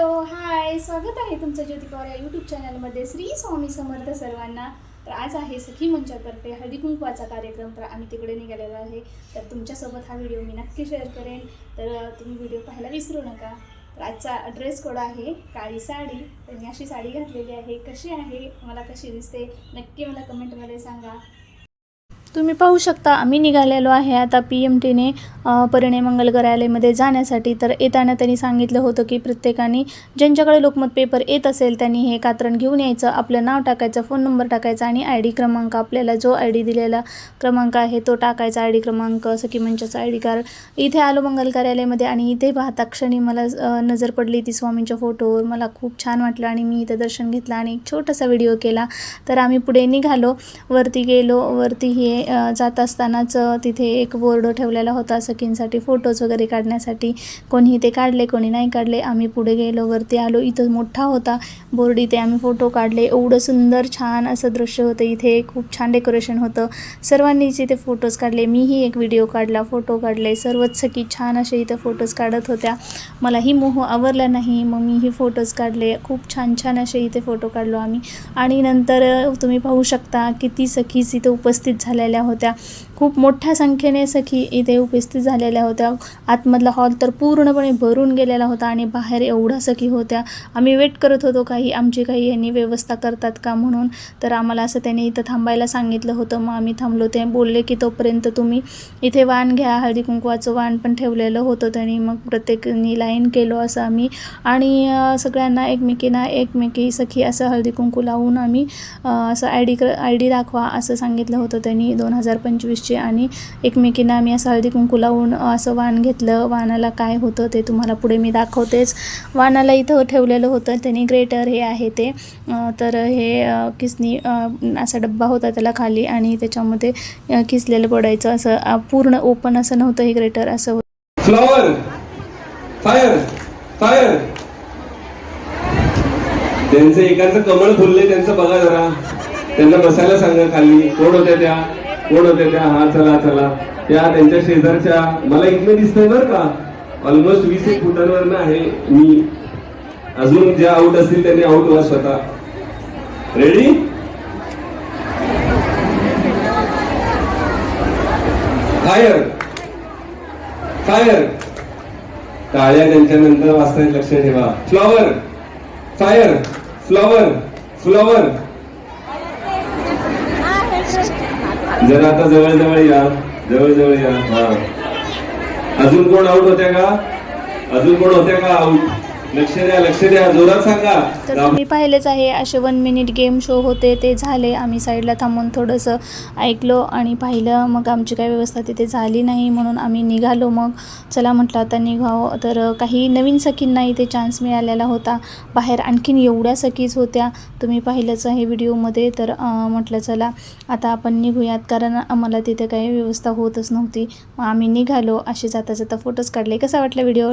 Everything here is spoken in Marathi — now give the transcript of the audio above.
Hello hi. स्वागत आहे तुमचं ज्योती पवार या यूट्यूब चॅनलमध्ये श्री स्वामी समर्थ सर्वांना. तर आज आहे सखी मंचातर्फे हळदी कुंकवाचा कार्यक्रम. तर आम्ही तिकडे निघालेलो आहे. तर तुमच्यासोबत हा व्हिडिओ मी नक्की शेअर करेन. तर तुम्ही व्हिडिओ पाहायला विसरू नका. तर आजचा ड्रेस कोड आहे काळी साडी. तर मी अशी साडी घातलेली आहे. कशी आहे? मला कशी दिसते? नक्की मला कमेंटमध्ये सांगा. तुम्ही पाहू शकता आम्ही निघालेलो आहे आता पी एम टीने परिणय मंगल कार्यालयमध्ये जाण्यासाठी. तर येताना त्यांनी सांगितलं होतं की प्रत्येकाने ज्यांच्याकडे लोकमत पेपर येत असेल त्यांनी हे कात्रण घेऊन यायचं. आपलं नाव टाकायचं फोन नंबर टाकायचा आणि आय डी क्रमांक आपल्याला जो आय डी दिलेला क्रमांक आहे तो टाकायचा. आय डी क्रमांक सखी मंचाचा आय डी कार्ड इथे आलो मंगल कार्यालयामध्ये आणि इथे पाहता क्षणी मला नजर पडली ती स्वामींच्या फोटोवर. मला खूप छान वाटलं आणि मी इथं दर्शन घेतलं आणि एक छोटासा व्हिडिओ केला. तर आम्ही पुढे निघालो. वरती गेलो. वरती हे जात असतानाच तिथे एक बोर्ड ठेवलेला होता सखींसाठी फोटोज वगैरे काढण्यासाठी. कोणी ते काढले कोणी नाही काढले. आम्ही पुढे गेलो वरती आलो. इथं मोठा होता बोर्ड. इथे आम्ही फोटो काढले. एवढं सुंदर छान असं दृश्य होतं. इथे खूप छान डेकोरेशन होतं. सर्वांनीच इथे फोटोज काढले. मीही एक व्हिडिओ काढला फोटो काढले. सर्वच सखी छान असे इथे फोटोज काढत होत्या. मलाही मोह आवरला नाही. मग मीही फोटोज काढले. खूप छान छान असे इथे फोटो काढलो आम्ही. आणि नंतर तुम्ही पाहू शकता किती सखीच इथं उपस्थित झालेल्या होत्या खूप मोठ्या संख्येने सखी इथे उपस्थित झालेल्या होत्या. आतमधला हॉल तर पूर्णपणे भरून गेलेला होता आणि बाहेर एवढा सखी होत्या. आम्ही वेट करत होतो काही आमची काही यांनी व्यवस्था करतात का म्हणून. तर आम्हाला असं त्यांनी इथं थांबायला सांगितलं होतं. मग आम्ही थांबलो. ते बोलले की तोपर्यंत तुम्ही इथे वाण घ्या. हळदी कुंकवाचं वाण पण ठेवलेलं होतं त्यांनी. मग प्रत्येकानी लाईन केलो असं आम्ही. आणि सगळ्यांना एकमेकींना एकमेकी सखी असं हळदी कुंकू लावून आम्ही असं आय डी आय डी दाखवा असं सांगितलं होतं त्यांनी. दोन हजार पंचवीसची आणि एकमेकींना आम्ही असं हळदी कुंकू लावून असं वाण घेतलं. वाणाला काय होतं ते तुम्हाला पुढे मी दाखवतेच. वाणाला इथं ठेवलेलं होतं. त्यांनी ग्रेटर हे आहे ते. तर हे किसनी असा डब्बा होता त्याला खाली आणि त्याच्यामध्ये किसलेलं पडायचं. असं पूर्ण ओपन असं नव्हतं हे ग्रेटर असं होतं. फ्लॉवर फायर फायर त्यांचं एकाचं कमळ फुलले त्यांचं बघा जरा. त्यांना बसायला सांगा खाली. कोण होत्या त्या? कोण होते त्या? हा चला चला. त्या त्यांच्या शेजारच्या. मला इकडे दिसतंय बरं का? ऑलमोस्ट वीस एक फुटांवर आहे मी. अजून ज्या आउट असतील त्यांनी आउट व्हा स्वतः. रेडी फायर फायर टाळ्या त्यांच्यानंतर वाचताय लक्ष ठेवा. फ्लॉवर फायर फ्लॉवर फ्लॉवर जरा आता जवळ जवळ या. जवळ जवळ या. हा. अजून कोण आऊट होत्या का? अजून कोण होत्या का आऊट लक्ष द्या लक्ष द्या जोरात सांगा. तर तुम्ही पाहिलेच आहे असे वन मिनिट गेम शो होते ते झाले. आम्ही साईडला थांबून थोडंसं ऐकलो आणि पाहिलं मग आमची काय व्यवस्था तिथे झाली नाही म्हणून आम्ही निघालो. मग चला म्हटलं आता निघावं. तर काही नवीन सखींना इथे चान्स मिळालेला होता. बाहेर आणखीन एवढ्या सखीज होत्या. तुम्ही पाहिलंच आहे व्हिडिओमध्ये तर म्हटलं चला आता आपण निघूयात. कारण आम्हाला तिथे काही व्यवस्था होतच नव्हती. मग आम्ही निघालो. असे जाता जाता फोटोज काढले. कसा वाटला व्हिडिओ